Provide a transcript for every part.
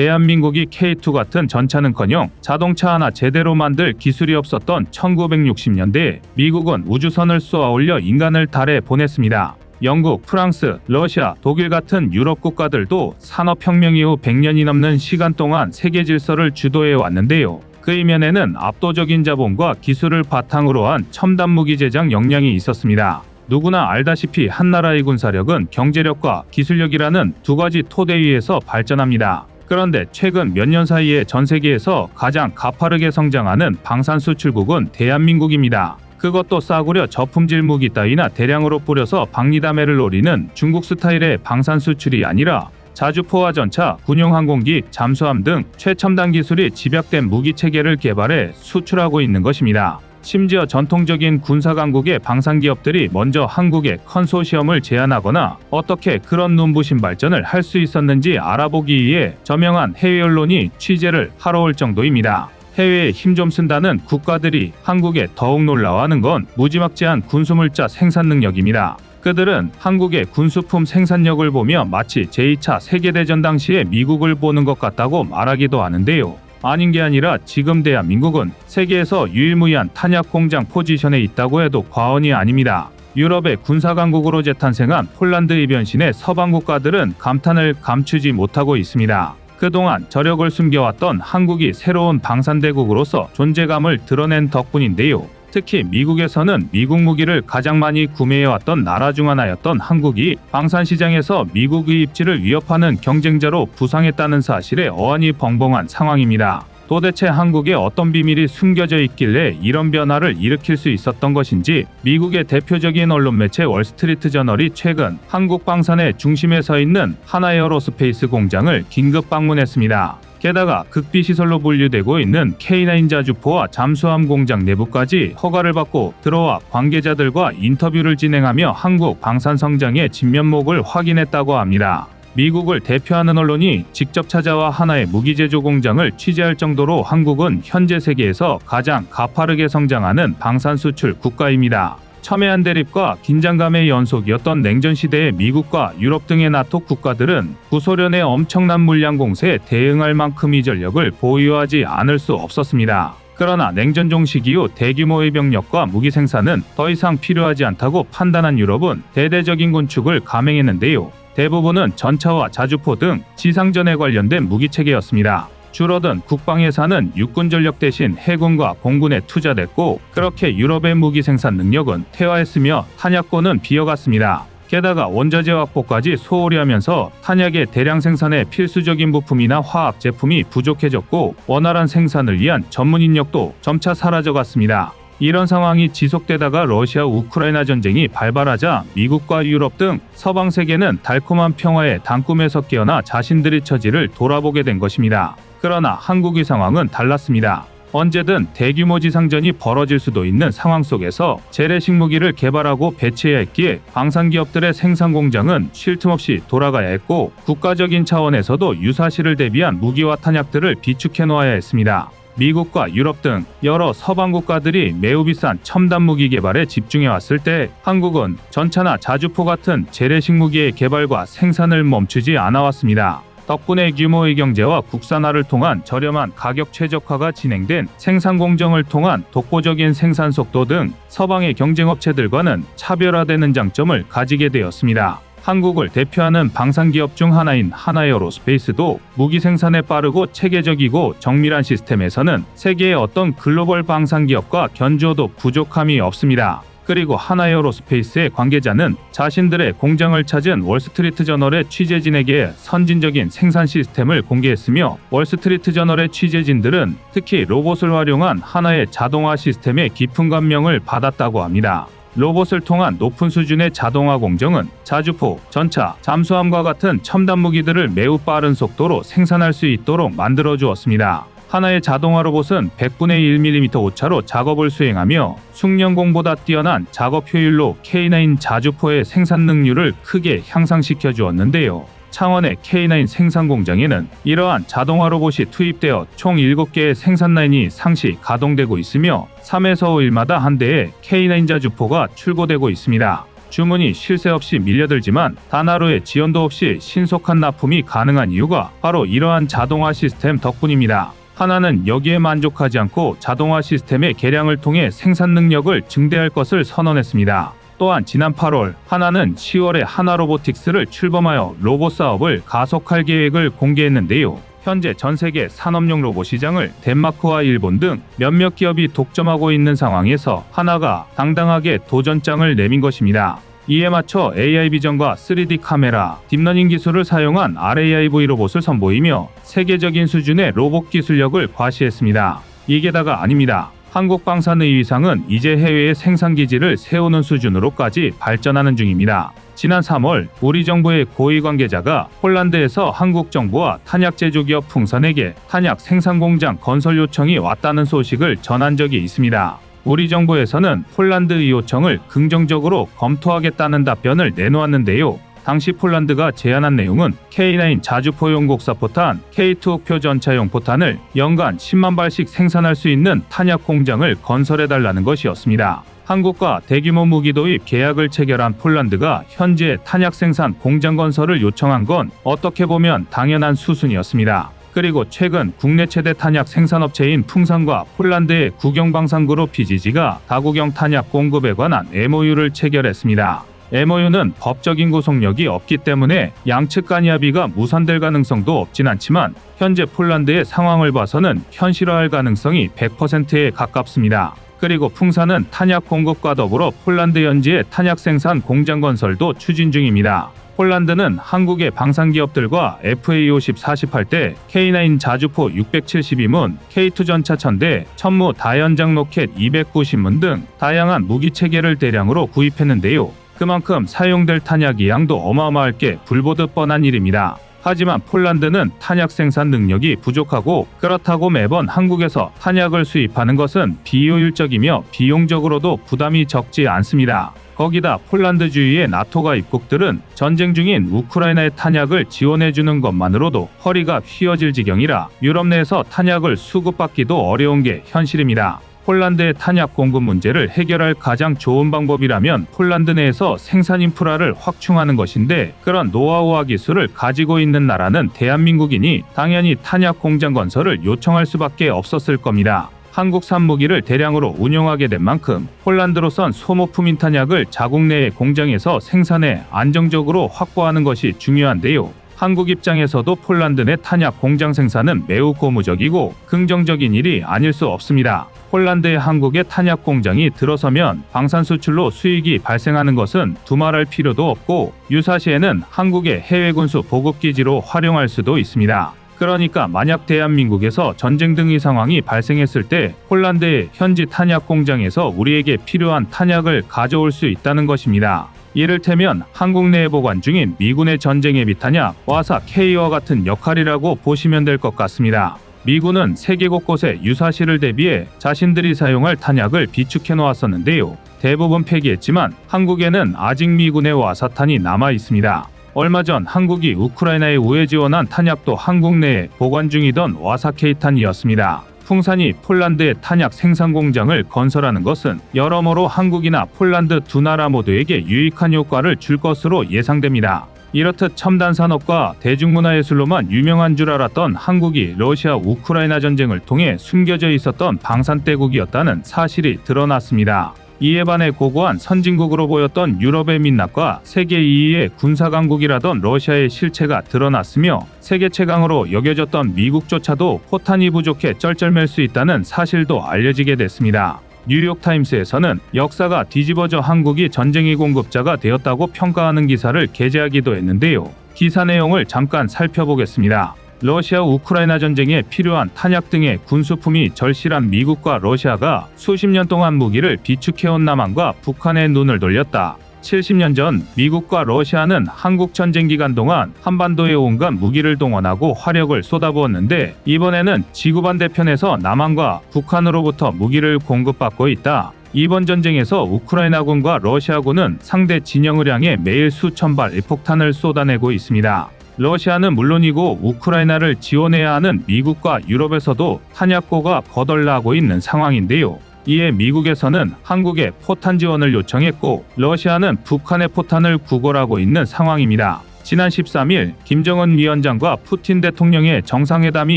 대한민국이 K2 같은 전차는커녕 자동차 하나 제대로 만들 기술이 없었던 1960년대에 미국은 우주선을 쏘아 올려 인간을 달에 보냈습니다. 영국, 프랑스, 러시아, 독일 같은 유럽 국가들도 산업혁명 이후 100년이 넘는 시간 동안 세계 질서를 주도해 왔는데요. 그 이면에는 압도적인 자본과 기술을 바탕으로 한 첨단 무기 제작 역량이 있었습니다. 누구나 알다시피 한 나라의 군사력은 경제력과 기술력이라는 두 가지 토대 위에서 발전합니다. 그런데 최근 몇 년 사이에 전 세계에서 가장 가파르게 성장하는 방산 수출국은 대한민국입니다. 그것도 싸구려 저품질 무기 따위나 대량으로 뿌려서 박리담회를 노리는 중국 스타일의 방산 수출이 아니라 자주포화 전차, 군용 항공기, 잠수함 등 최첨단 기술이 집약된 무기 체계를 개발해 수출하고 있는 것입니다. 심지어 전통적인 군사 강국의 방산 기업들이 먼저 한국에 컨소시엄을 제안하거나 어떻게 그런 눈부신 발전을 할 수 있었는지 알아보기 위해 저명한 해외 언론이 취재를 하러 올 정도입니다. 해외에 힘 좀 쓴다는 국가들이 한국에 더욱 놀라워하는 건 무지막지한 군수물자 생산 능력입니다. 그들은 한국의 군수품 생산력을 보며 마치 제2차 세계대전 당시의 미국을 보는 것 같다고 말하기도 하는데요. 아닌 게 아니라 지금 대한민국은 세계에서 유일무이한 탄약 공장 포지션에 있다고 해도 과언이 아닙니다. 유럽의 군사 강국으로 재탄생한 폴란드의 변신에 서방 국가들은 감탄을 감추지 못하고 있습니다. 그동안 저력을 숨겨왔던 한국이 새로운 방산대국으로서 존재감을 드러낸 덕분인데요. 특히 미국에서는 미국 무기를 가장 많이 구매해왔던 나라 중 하나였던 한국이 방산 시장에서 미국의 입지를 위협하는 경쟁자로 부상했다는 사실에 어안이 벙벙한 상황입니다. 도대체 한국에 어떤 비밀이 숨겨져 있길래 이런 변화를 일으킬 수 있었던 것인지 미국의 대표적인 언론 매체 월스트리트 저널이 최근 한국 방산의 중심에 서 있는 하나에어로스페이스 공장을 긴급 방문했습니다. 게다가 극비 시설로 분류되고 있는 K9 자주포와 잠수함 공장 내부까지 허가를 받고 들어와 관계자들과 인터뷰를 진행하며 한국 방산 성장의 진면목을 확인했다고 합니다. 미국을 대표하는 언론이 직접 찾아와 하나의 무기 제조 공장을 취재할 정도로 한국은 현재 세계에서 가장 가파르게 성장하는 방산 수출 국가입니다. 첨예한 대립과 긴장감의 연속이었던 냉전 시대의 미국과 유럽 등의 나토 국가들은 구소련의 엄청난 물량 공세에 대응할 만큼의 전력을 보유하지 않을 수 없었습니다. 그러나 냉전 종식 이후 대규모의 병력과 무기 생산은 더 이상 필요하지 않다고 판단한 유럽은 대대적인 군축을 감행했는데요. 대부분은 전차와 자주포 등 지상전에 관련된 무기 체계였습니다. 줄어든 국방 예산은 육군 전력 대신 해군과 공군에 투자됐고 그렇게 유럽의 무기 생산 능력은 퇴화했으며 탄약고는 비어갔습니다. 게다가 원자재 확보까지 소홀히 하면서 탄약의 대량 생산에 필수적인 부품이나 화학 제품이 부족해졌고 원활한 생산을 위한 전문 인력도 점차 사라져갔습니다. 이런 상황이 지속되다가 러시아 우크라이나 전쟁이 발발하자 미국과 유럽 등 서방 세계는 달콤한 평화의 단꿈에서 깨어나 자신들의 처지를 돌아보게 된 것입니다. 그러나 한국의 상황은 달랐습니다. 언제든 대규모 지상전이 벌어질 수도 있는 상황 속에서 재래식 무기를 개발하고 배치해야 했기에 방산 기업들의 생산 공장은 쉴 틈 없이 돌아가야 했고 국가적인 차원에서도 유사시를 대비한 무기와 탄약들을 비축해 놓아야 했습니다. 미국과 유럽 등 여러 서방 국가들이 매우 비싼 첨단 무기 개발에 집중해 왔을 때 한국은 전차나 자주포 같은 재래식 무기의 개발과 생산을 멈추지 않아 왔습니다. 덕분에 규모의 경제와 국산화를 통한 저렴한 가격 최적화가 진행된 생산 공정을 통한 독보적인 생산 속도 등 서방의 경쟁업체들과는 차별화되는 장점을 가지게 되었습니다. 한국을 대표하는 방산 기업 중 하나인 하나에어로스페이스도 무기 생산에 빠르고 체계적이고 정밀한 시스템에서는 세계의 어떤 글로벌 방산 기업과 견주어도 부족함이 없습니다. 그리고 하나에어로스페이스의 관계자는 자신들의 공장을 찾은 월스트리트 저널의 취재진에게 선진적인 생산 시스템을 공개했으며 월스트리트 저널의 취재진들은 특히 로봇을 활용한 하나의 자동화 시스템에 깊은 감명을 받았다고 합니다. 로봇을 통한 높은 수준의 자동화 공정은 자주포, 전차, 잠수함과 같은 첨단 무기들을 매우 빠른 속도로 생산할 수 있도록 만들어 주었습니다. 하나의 자동화 로봇은 100분의 1mm 오차로 작업을 수행하며 숙련공보다 뛰어난 작업 효율로 K9 자주포의 생산 능률을 크게 향상시켜 주었는데요. 창원의 K9 생산 공장에는 이러한 자동화 로봇이 투입되어 총 7개의 생산 라인이 상시 가동되고 있으며 3에서 5일마다 한 대의 K9 자주포가 출고되고 있습니다. 주문이 쉴 새 없이 밀려들지만 단 하루의 지연도 없이 신속한 납품이 가능한 이유가 바로 이러한 자동화 시스템 덕분입니다. 하나는 여기에 만족하지 않고 자동화 시스템의 개량을 통해 생산 능력을 증대할 것을 선언했습니다. 또한 지난 8월 하나는 10월에 하나 로보틱스를 출범하여 로봇 사업을 가속할 계획을 공개했는데요. 현재 전 세계 산업용 로봇 시장을 덴마크와 일본 등 몇몇 기업이 독점하고 있는 상황에서 하나가 당당하게 도전장을 내민 것입니다. 이에 맞춰 AI 비전과 3D 카메라, 딥러닝 기술을 사용한 RAIV 로봇을 선보이며 세계적인 수준의 로봇 기술력을 과시했습니다. 이게 다가 아닙니다. 한국 방산의 위상은 이제 해외에 생산 기지를 세우는 수준으로까지 발전하는 중입니다. 지난 3월 우리 정부의 고위 관계자가 폴란드에서 한국 정부와 탄약 제조기업 풍선에게 탄약 생산 공장 건설 요청이 왔다는 소식을 전한 적이 있습니다. 우리 정부에서는 폴란드의 요청을 긍정적으로 검토하겠다는 답변을 내놓았는데요. 당시 폴란드가 제안한 내용은 K9 자주포용 곡사 포탄, K2 표전차용 포탄을 연간 10만 발씩 생산할 수 있는 탄약 공장을 건설해달라는 것이었습니다. 한국과 대규모 무기 도입 계약을 체결한 폴란드가 현재 탄약 생산 공장 건설을 요청한 건 어떻게 보면 당연한 수순이었습니다. 그리고 최근 국내 최대 탄약 생산업체인 풍산과 폴란드의 국영방산그룹 PGG가 다국영 탄약 공급에 관한 MOU를 체결했습니다. MOU는 법적인 구속력이 없기 때문에 양측 간 합의가 무산될 가능성도 없진 않지만 현재 폴란드의 상황을 봐서는 현실화할 가능성이 100%에 가깝습니다. 그리고 풍산은 탄약 공급과 더불어 폴란드 현지의 탄약 생산 공장 건설도 추진 중입니다. 폴란드는 한국의 방산 기업들과 FA50 48대, K9 자주포 672문, K2 전차 1000대, 천무 다연장 로켓 290문 등 다양한 무기 체계를 대량으로 구입했는데요. 그만큼 사용될 탄약이 양도 어마어마할 게 불보듯 뻔한 일입니다. 하지만 폴란드는 탄약 생산 능력이 부족하고 그렇다고 매번 한국에서 탄약을 수입하는 것은 비효율적이며 비용적으로도 부담이 적지 않습니다. 거기다 폴란드 주위의 나토가 입국들은 전쟁 중인 우크라이나의 탄약을 지원해주는 것만으로도 허리가 휘어질 지경이라 유럽 내에서 탄약을 수급받기도 어려운 게 현실입니다. 폴란드의 탄약 공급 문제를 해결할 가장 좋은 방법이라면 폴란드 내에서 생산 인프라를 확충하는 것인데 그런 노하우와 기술을 가지고 있는 나라는 대한민국이니 당연히 탄약 공장 건설을 요청할 수밖에 없었을 겁니다. 한국산 무기를 대량으로 운용하게 된 만큼 폴란드로선 소모품 인 탄약을 자국 내의 공장에서 생산해 안정적으로 확보하는 것이 중요한데요. 한국 입장에서도 폴란드 내 탄약 공장 생산은 매우 고무적이고 긍정적인 일이 아닐 수 없습니다. 폴란드의 한국의 탄약 공장이 들어서면 방산 수출로 수익이 발생하는 것은 두말할 필요도 없고 유사시에는 한국의 해외 군수 보급 기지로 활용할 수도 있습니다. 그러니까 만약 대한민국에서 전쟁 등의 상황이 발생했을 때 폴란드의 현지 탄약 공장에서 우리에게 필요한 탄약을 가져올 수 있다는 것입니다. 이를테면 한국 내에 보관 중인 미군의 전쟁 예비 탄약 와사 K와 같은 역할이라고 보시면 될 것 같습니다. 미군은 세계 곳곳에 유사시를 대비해 자신들이 사용할 탄약을 비축해 놓았었는데요. 대부분 폐기했지만 한국에는 아직 미군의 와사탄이 남아 있습니다. 얼마 전 한국이 우크라이나에 우회 지원한 탄약도 한국 내에 보관 중이던 와사케이탄이었습니다. 풍산이 폴란드의 탄약 생산 공장을 건설하는 것은 여러모로 한국이나 폴란드 두 나라 모두에게 유익한 효과를 줄 것으로 예상됩니다. 이렇듯 첨단 산업과 대중문화예술로만 유명한 줄 알았던 한국이 러시아 우크라이나 전쟁을 통해 숨겨져 있었던 방산대국이었다는 사실이 드러났습니다. 이에 반해 고고한 선진국으로 보였던 유럽의 민낯과 세계 2위의 군사강국이라던 러시아의 실체가 드러났으며 세계 최강으로 여겨졌던 미국조차도 포탄이 부족해 쩔쩔맬 수 있다는 사실도 알려지게 됐습니다. 뉴욕타임스에서는 역사가 뒤집어져 한국이 전쟁의 공급자가 되었다고 평가하는 기사를 게재하기도 했는데요. 기사 내용을 잠깐 살펴보겠습니다. 러시아 우크라이나 전쟁에 필요한 탄약 등의 군수품이 절실한 미국과 러시아가 수십 년 동안 무기를 비축해온 남한과 북한의 눈을 돌렸다. 70년 전 미국과 러시아는 한국 전쟁 기간 동안 한반도에 온갖 무기를 동원하고 화력을 쏟아부었는데 이번에는 지구 반대편에서 남한과 북한으로부터 무기를 공급받고 있다. 이번 전쟁에서 우크라이나군과 러시아군은 상대 진영을 향해 매일 수천 발의 폭탄을 쏟아내고 있습니다. 러시아는 물론이고 우크라이나를 지원해야 하는 미국과 유럽에서도 탄약고가 거덜나고 있는 상황인데요. 이에 미국에서는 한국에 포탄 지원을 요청했고 러시아는 북한의 포탄을 구걸하고 있는 상황입니다. 지난 13일 김정은 위원장과 푸틴 대통령의 정상회담이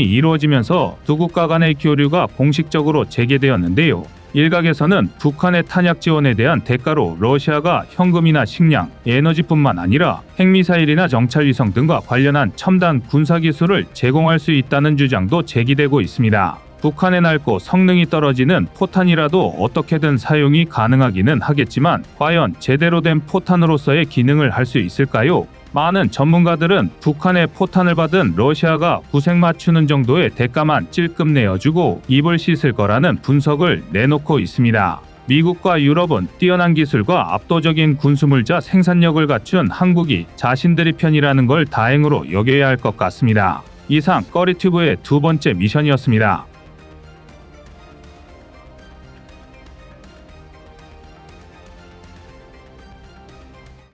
이루어지면서 두 국가 간의 교류가 공식적으로 재개되었는데요. 일각에서는 북한의 탄약 지원에 대한 대가로 러시아가 현금이나 식량, 에너지뿐만 아니라 핵미사일이나 정찰위성 등과 관련한 첨단 군사기술을 제공할 수 있다는 주장도 제기되고 있습니다. 북한의 낡고 성능이 떨어지는 포탄이라도 어떻게든 사용이 가능하기는 하겠지만 과연 제대로 된 포탄으로서의 기능을 할 수 있을까요? 많은 전문가들은 북한의 포탄을 받은 러시아가 구색 맞추는 정도의 대가만 찔끔 내어주고 입을 씻을 거라는 분석을 내놓고 있습니다. 미국과 유럽은 뛰어난 기술과 압도적인 군수물자 생산력을 갖춘 한국이 자신들의 편이라는 걸 다행으로 여겨야 할 것 같습니다. 이상 꺼리튜브의 두 번째 미션이었습니다.